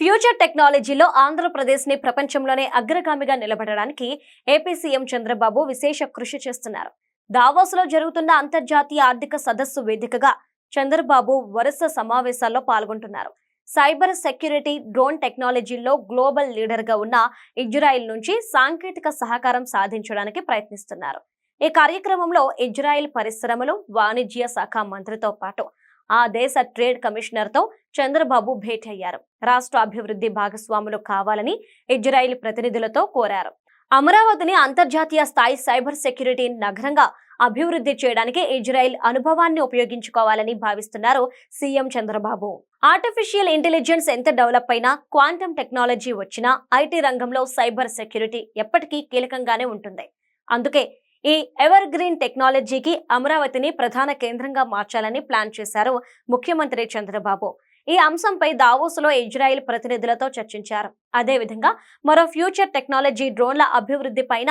Future టెక్నాలజీలో ఆంధ్రప్రదేశ్ని ప్రపంచంలోనే అగ్రగామిగా నిలబడడానికి ఏపీ సీఎం చంద్రబాబు విశేష కృషి చేస్తున్నారు. దావోసులో జరుగుతున్న అంతర్జాతీయ ఆర్థిక సదస్సు వేదికగా చంద్రబాబు వరుస సమావేశాల్లో పాల్గొంటున్నారు. సైబర్ సెక్యూరిటీ డ్రోన్ టెక్నాలజీలో గ్లోబల్ లీడర్గా ఉన్న ఇజ్రాయిల్ నుంచి సాంకేతిక సహకారం సాధించడానికి ప్రయత్నిస్తున్నారు. ఈ కార్యక్రమంలో ఇజ్రాయిల్ పరిశ్రమలు వాణిజ్య శాఖ మంత్రితో పాటు ఆ దేశ ట్రేడ్ కమిషనర్తో చంద్రబాబు భేటీ అయ్యారు రాష్ట్ర అభివృద్ధి భాగస్వాములు కావాలని ఇజ్రాయిల్ ప్రతినిధులతో కోరారు. అమరావతిని అంతర్జాతీయ స్థాయి సైబర్ సెక్యూరిటీ నగరంగా అభివృద్ధి చేయడానికి ఇజ్రాయిల్ అనుభవాన్ని ఉపయోగించుకోవాలని భావిస్తున్నారు సీఎం చంద్రబాబు. ఆర్టిఫిషియల్ ఇంటెలిజెన్స్ ఎంత డెవలప్ అయినా క్వాంటమ్ టెక్నాలజీ వచ్చినా ఐటీ రంగంలో సైబర్ సెక్యూరిటీ ఎప్పటికీ కీలకంగానే ఉంటుంది. అందుకే ఈ ఎవర్ గ్రీన్ టెక్నాలజీకి అమరావతిని ప్రధాన కేంద్రంగా మార్చాలని ప్లాన్ చేశారు ముఖ్యమంత్రి చంద్రబాబు. ఈ అంశంపై దావోసులో ఇజ్రాయిల్ ప్రతినిధులతో చర్చించారు. అదేవిధంగా మరో ఫ్యూచర్ టెక్నాలజీ డ్రోన్ల అభివృద్ధి పైన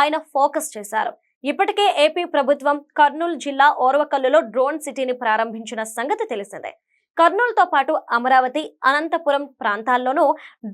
ఆయన ఫోకస్ చేశారు. ఇప్పటికే ఏపీ ప్రభుత్వం కర్నూలు జిల్లా ఓర్వకల్లులో డ్రోన్ సిటీని ప్రారంభించిన సంగతి తెలిసిందే. కర్నూలుతో పాటు అమరావతి అనంతపురం ప్రాంతాల్లోనూ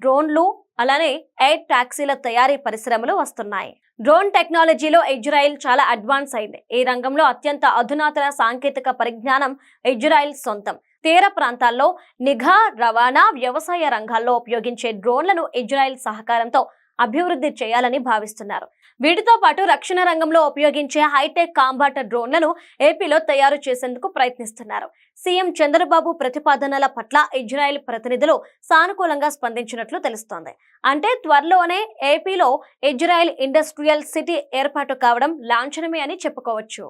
డ్రోన్లు అలానే ఎయిర్ టాక్సీల తయారీ పరిశ్రమలు వస్తున్నాయి. డ్రోన్ టెక్నాలజీలో ఇజ్రాయిల్ చాలా అడ్వాన్స్ అయింది. ఈ రంగంలో అత్యంత అధునాతన సాంకేతిక పరిజ్ఞానం ఇజ్రాయిల్ సొంతం. తీర ప్రాంతాల్లో నిఘా రవాణా వ్యవసాయ రంగాల్లో ఉపయోగించే డ్రోన్లను ఇజ్రాయిల్ సహకారంతో అభివృద్ధి చేయాలని భావిస్తున్నారు. వీటితో పాటు రక్షణ రంగంలో ఉపయోగించే హైటెక్ కాంబాట్ డ్రోన్లను ఏపీలో తయారు చేసేందుకు ప్రయత్నిస్తున్నారు. సీఎం చంద్రబాబు ప్రతిపాదనల పట్ల ఇజ్రాయెల్ ప్రతినిధులు సానుకూలంగా స్పందించినట్లు తెలుస్తోంది. అంటే త్వరలోనే ఏపీలో ఇజ్రాయెల్ ఇండస్ట్రియల్ సిటీ ఏర్పాటు కావడం లాంఛనమే అని చెప్పుకోవచ్చు.